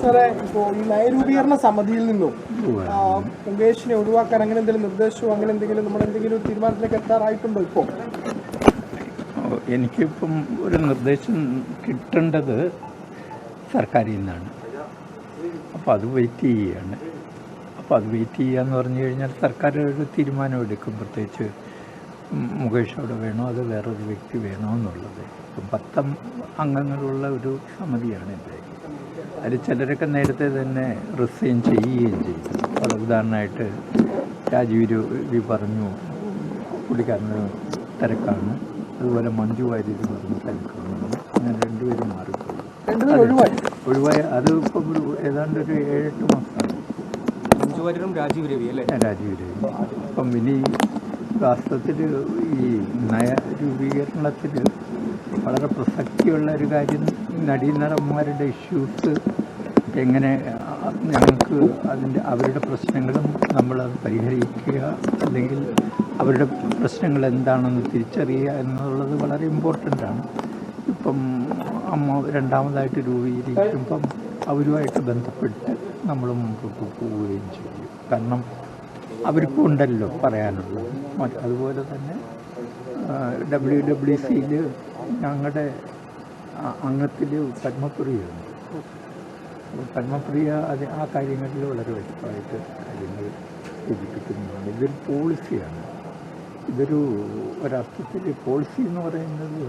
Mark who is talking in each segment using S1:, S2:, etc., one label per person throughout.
S1: സാറേ ഇപ്പോൾ ഈ നയരൂപീകരണ സമിതിയിൽ നിന്നും മുകേഷിനെ ഒഴിവാക്കാൻ അങ്ങനെ എന്തെങ്കിലും നിർദ്ദേശമോ അങ്ങനെ എന്തെങ്കിലും നമ്മുടെ എന്തെങ്കിലും തീരുമാനത്തിലേക്ക് എത്താറായിട്ടുണ്ടോ ഇപ്പോൾ
S2: എനിക്കിപ്പം ഒരു നിർദ്ദേശം കിട്ടേണ്ടത് സർക്കാരിൽ നിന്നാണ്. അപ്പോൾ അത് വെയിറ്റ് ചെയ്യുകയാണ് അപ്പോൾ അത് വെയിറ്റ് ചെയ്യുക എന്ന് പറഞ്ഞു കഴിഞ്ഞാൽ സർക്കാർ ഒരു തീരുമാനം എടുക്കും പ്രത്യേകിച്ച് മുകേഷ് അവിടെ വേണോ? അത് വേറൊരു വ്യക്തി വേണോ എന്നുള്ളത്. ഇപ്പം പത്തം അംഗങ്ങളുള്ള ഒരു സമിതിയാണ് എന്റെ അതിൽ ചിലരൊക്കെ നേരത്തെ തന്നെ റിസൈൻ ചെയ്യുകയും ചെയ്തു. അത് ഉദാഹരണമായിട്ട് രാജീവ് രവി പറഞ്ഞു പുള്ളിക്കാരന് തിരക്കാണ്. അതുപോലെ മഞ്ജു വാര്യർ പറഞ്ഞു തിരക്കാണ്. അങ്ങനെ രണ്ടുപേരും മാറിപ്പോയി.
S1: ഒഴിവായി
S2: ഒഴിവായ. അത് ഇപ്പം ഒരു ഏതാണ്ട് ഒരു ഏഴെട്ട് മാസമാണ്.
S3: മഞ്ജു വാര്യരും രാജീവ് രവി അല്ലേ?
S2: രാജീവ് രവി. അപ്പം ഇനി വാസ്തവത്തിൽ ഈ നയ രൂപീകരണത്തിൽ വളരെ പ്രസക്തിയുള്ള ഒരു കാര്യം നടീനടന്മാരുടെ ഇഷ്യൂസ് എങ്ങനെ ഞങ്ങൾക്ക് അതിന്റെ അവരുടെ പ്രശ്നങ്ങളും നമ്മൾ പരിഹരിക്കുക അല്ലെങ്കിൽ അവരുടെ പ്രശ്നങ്ങൾ എന്താണെന്ന് തിരിച്ചറിയുക എന്നുള്ളത് വളരെ ഇമ്പോർട്ടന്റ് ആണ്. ഇപ്പം അമ്മ രണ്ടാമതായിട്ട് രൂപീകരിക്കുമ്പം അവരുമായിട്ട് ബന്ധപ്പെട്ട് നമ്മൾ മുമ്പോട്ട് പോവുകയും ചെയ്യും. കാരണം അവർക്കും ഉണ്ടല്ലോ പറയാനുള്ളത്. അതുപോലെ തന്നെ ഡബ്ല്യു ഡബ്ല്യു സിയിൽ ഞങ്ങളുടെ അംഗത്തിൽ പത്മപ്രിയ ഉണ്ട് പത്മപ്രിയ അത് ആ കാര്യങ്ങളിൽ വളരെ വ്യക്തമായിട്ട് കാര്യങ്ങൾ സൂചിപ്പിക്കുന്നതാണ് ഇതൊരു പോളിസിയാണ്. ഇതൊരു ഒരർത്ഥത്തിൽ പോളിസി എന്ന് പറയുന്നത്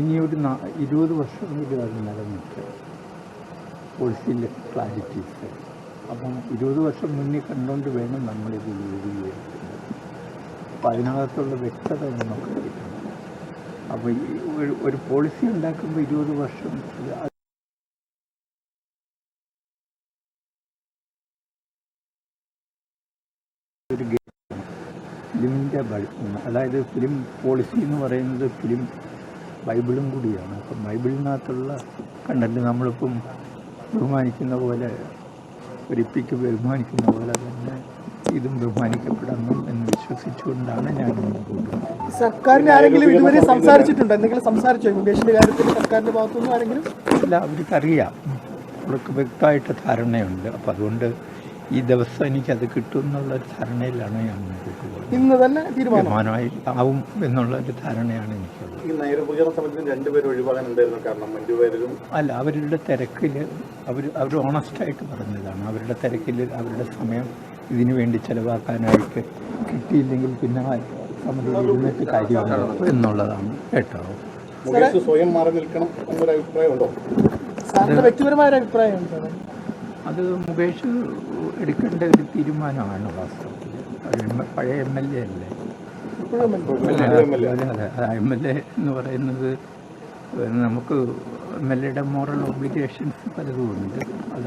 S2: ഇനിയൊരു ഇരുപത് വർഷമെങ്കിലും അത് നിലനിൽക്കുക പോളിസിയിലെ ക്ലാരിറ്റീസ് അപ്പം ഇരുപത് വർഷം മുന്നിൽ കണ്ടുകൊണ്ട് വേണം നമ്മളിത് രൂപീകരിക്കുന്നത്. അപ്പം അതിനകത്തുള്ള വ്യക്തത നമുക്ക് കിട്ടണം അപ്പോൾ ഒരു പോളിസി ഉണ്ടാക്കുമ്പോൾ ഇരുപത് വർഷം ഒരു ഫിലിമിന്റെ അതായത് ഫിലിം പോളിസി എന്ന് പറയുന്നത് ഫിലിം ബൈബിളും കൂടിയാണ്. അപ്പം ബൈബിളിനകത്തുള്ള കണ്ടന്റ് നമ്മളിപ്പം ബഹുമാനിക്കുന്ന പോലെ ഒരിപ്പിക്ക് ബഹുമാനിക്കുന്ന പോലെ തന്നെ ഇതും ബഹുമാനിക്കപ്പെടണം എന്ന് വിശ്വസിച്ചുകൊണ്ടാണ് ഞാൻ
S1: സർക്കാരിന് ആരെങ്കിലും ഇതുവരെ സംസാരിച്ചിട്ടുണ്ടോ? എന്തെങ്കിലും സംസാരിച്ചോ? മുകേഷിന്റെ കാര്യത്തിൽ സർക്കാരിന്റെ ഭാഗത്തുനിന്ന് ആരെങ്കിലും?
S2: ഇല്ല അവർക്കറിയാം. അവർക്ക് വ്യക്തമായിട്ട് ധാരണയുണ്ട്. അപ്പം അതുകൊണ്ട് ഈ ദിവസം എനിക്കത് കിട്ടും എന്നുള്ളൊരു ധാരണയിലാണ് ഞാൻ മുമ്പോട്ട് പോകുന്നത്.
S1: ഇന്ന് തന്നെ
S2: തീരുമാനമായി ആവും എന്നുള്ള ഒരു ധാരണയാണ് എനിക്കുള്ളത്.
S4: ഈ നയരൂപീകരണ സമിതിയിൽ രണ്ടുപേരും ഒഴിവാകാനുണ്ടായിരുന്നു? കാരണം മഞ്ജു
S2: അല്ല അവരുടെ തിരക്കിൽ അവർ അവർ ഓണസ്റ്റായിട്ട് പറഞ്ഞതാണ്. അവരുടെ തിരക്കിൽ അവരുടെ സമയം ഇതിനു വേണ്ടി ചെലവാക്കാനായിട്ട് കിട്ടിയില്ലെങ്കിൽ പിന്നെ സമിതിയിൽ ഇരുന്നിട്ട് കാര്യമുണ്ടോ എന്നുള്ളതാണ് കേട്ടോ.
S4: മുകേഷ് സ്വയം മാറി നിൽക്കണം എന്നൊരു അഭിപ്രായമുണ്ടോ?
S1: സാറിന്റെ വ്യക്തിപരമായ ഒരു അഭിപ്രായം
S2: അത് മുകേഷ് എടുക്കേണ്ട ഒരു തീരുമാനമാണ് വാസ്തവത്തിൽ പഴയ എം എൽ എ അല്ലേ
S1: ഇപ്പോഴും
S2: അതെ അതെ അതെ എം എൽ എ. എന്ന് പറയുന്നത് നമുക്ക് എം എൽ എയുടെ മോറൽ ഒബ്ലിഗേഷൻസ് പലതും ഉണ്ട് അത്